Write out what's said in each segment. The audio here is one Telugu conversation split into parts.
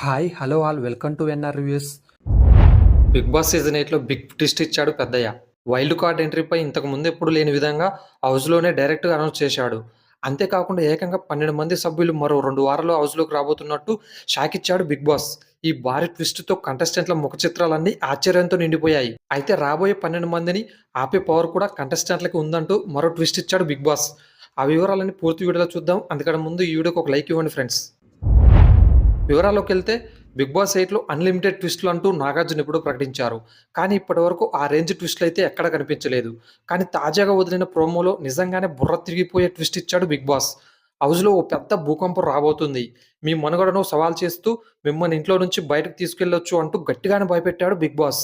Hi hello all welcome to NR reviews. Big boss season ఎయిట్లో బిగ్ ట్విస్ట్ ఇచ్చాడు పెద్దయ్య. వైల్డ్ కార్డ్ ఎంట్రీపై ఇంతకు ముందు ఎప్పుడు లేని విధంగా హౌస్లోనే డైరెక్ట్గా అనౌన్స్ చేశాడు. అంతేకాకుండా ఏకంగా పన్నెండు మంది సభ్యులు మరో రెండు వారాల్లో హౌస్లోకి రాబోతున్నట్టు షాక్ ఇచ్చాడు బిగ్ బాస్. ఈ భారీ ట్విస్ట్తో కంటెస్టెంట్ల ముఖ చిత్రాలన్నీ ఆశ్చర్యంతో నిండిపోయాయి. అయితే రాబోయే పన్నెండు మందిని ఆపే పవర్ కూడా కంటెస్టెంట్లకి ఉందంటూ మరో ట్విస్ట్ ఇచ్చాడు బిగ్ బాస్. ఆ వివరాలన్నీ పూర్తి వీడియోలో చూద్దాం. అందుకని ముందు ఈ వీడియోకి ఒక లైక్ ఇవ్వండి ఫ్రెండ్స్. వివరాల్లోకి వెళ్తే బిగ్ బాస్ ఎయిట్లో అన్లిమిటెడ్ ట్విస్ట్లు అంటూ నాగార్జున ఎప్పుడూ ప్రకటించారు. కానీ ఇప్పటివరకు ఆ రేంజ్ ట్విస్ట్లు అయితే ఎక్కడ కనిపించలేదు. కానీ తాజాగా వదిలిన ప్రోమోలో నిజంగానే బుర్ర తిరిగిపోయే ట్విస్ట్ ఇచ్చాడు బిగ్ బాస్. హౌస్లో ఓ పెద్ద భూకంపం రాబోతుంది. మీ మనుగడను సవాల్ చేస్తూ మిమ్మల్ని ఇంట్లో నుంచి బయటకు తీసుకెళ్ళొచ్చు అంటూ గట్టిగానే భయపెట్టాడు బిగ్ బాస్.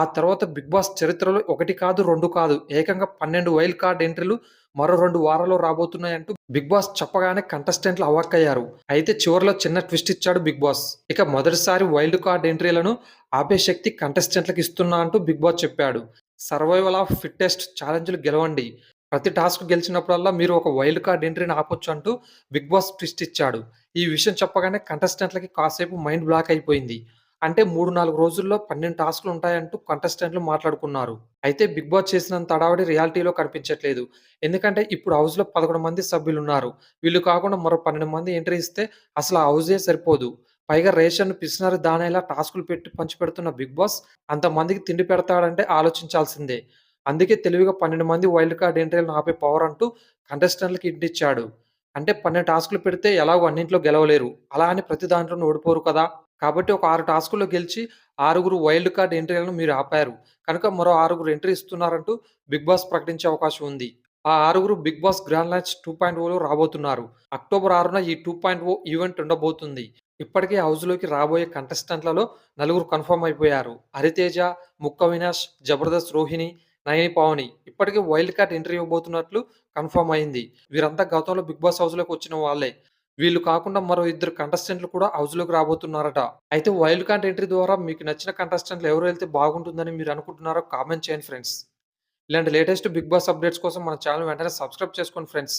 ఆ తర్వాత బిగ్ బాస్ చరిత్రలో ఒకటి కాదు రెండు కాదు ఏకంగా పన్నెండు వైల్డ్ కార్డ్ ఎంట్రీలు మరో రెండు వారాల్లో రాబోతున్నాయంటూ బిగ్ బాస్ చెప్పగానే కంటెస్టెంట్లు అవాక్కయ్యారు. అయితే చివరిలో చిన్న ట్విస్ట్ ఇచ్చాడు బిగ్ బాస్. ఇక మొదటిసారి వైల్డ్ కార్డ్ ఎంట్రీలను ఆపే శక్తి కంటెస్టెంట్లకు ఇస్తున్నా అంటూ బిగ్ బాస్ చెప్పాడు. సర్వైవల్ ఆఫ్ ఫిట్టెస్ట్ ఛాలెంజ్లు గెలవండి. ప్రతి టాస్క్ గెలిచినప్పుడల్లా మీరు ఒక వైల్డ్ కార్డ్ ఎంట్రీని ఆపొచ్చు అంటూ బిగ్ బాస్ ట్విస్ట్ ఇచ్చాడు. ఈ విషయం చెప్పగానే కంటెస్టెంట్లకి కాసేపు మైండ్ బ్లాక్ అయిపోయింది. అంటే మూడు నాలుగు రోజుల్లో పన్నెండు టాస్క్లు ఉంటాయంటూ కంటెస్టెంట్లు మాట్లాడుకున్నారు. అయితే బిగ్ బాస్ చేసినంత తడావడి రియాలిటీలో కనిపించట్లేదు. ఎందుకంటే ఇప్పుడు హౌస్లో పదకొండు మంది సభ్యులు ఉన్నారు వీళ్ళు కాకుండా మరో పన్నెండు మంది ఎంట్రీ ఇస్తే అసలు ఆ హౌసే సరిపోదు. పైగా రేషన్ పిసినారి దానేలా టాస్కులు పెట్టి పంచిపెడుతున్న బిగ్ బాస్ అంతమందికి తిండి పెడతాడంటే ఆలోచించాల్సిందే. అందుకే తెలివిగా పన్నెండు మంది వైల్డ్ కార్డ్ ఎంట్రీలను ఆపే పవర్ అంటూ కంటెస్టెంట్లకు ఇంటిచ్చాడు అంటే పన్నెండు టాస్కులు పెడితే ఎలాగో అన్నింటిలో గెలవలేరు. అలా అని ప్రతి దాంట్లోనూ ఓడిపోరు కదా. కాబట్టి ఒక ఆరు టాస్కుల్లో గెలిచి ఆరుగురు వైల్డ్ కార్డ్ ఎంట్రీలను మీరు ఆపారు. కనుక మరో ఆరుగురు ఎంట్రీ ఇస్తున్నారంటూ బిగ్ బాస్ ప్రకటించే అవకాశం ఉంది. ఆ ఆరుగురు big boss grand launch two point Ola రాబోతున్నారు. అక్టోబర్ ఆరున ఈ టూ పాయింట్ ఓ ఈవెంట్ ఉండబోతుంది. ఇప్పటికే హౌస్లోకి రాబోయే కంటెస్టెంట్లలో నలుగురు కన్ఫర్మ్ అయిపోయారు. హరితేజ ముక్క వినాష్ జబర్దస్త్ రోహిణి నయని పావని ఇప్పటికే వైల్డ్ కార్డ్ ఎంట్రీ ఇవ్వబోతున్నట్లు కన్ఫర్మ్ అయింది. వీరంతా గతంలో బిగ్ బాస్ హౌస్లోకి వచ్చిన వాళ్ళే. వీళ్ళు కాకుండా మరో ఇద్దరు కంటెస్టెంట్లు కూడా హౌస్లోకి రాబోతున్నారట. అయితే వైల్డ్ కార్డ్ ఎంట్రీ ద్వారా మీకు నచ్చిన కంటెస్టెంట్లు ఎవరు వెళ్తే బాగుంటుందని మీరు అనుకుంటున్నారో కామెంట్ చేయండి ఫ్రెండ్స్ ఇలాంటి లేటెస్ట్ బిగ్ బాస్ అప్డేట్స్ కోసం మన ఛానల్ వెంటనే సబ్స్క్రైబ్ చేసుకోండి ఫ్రెండ్స్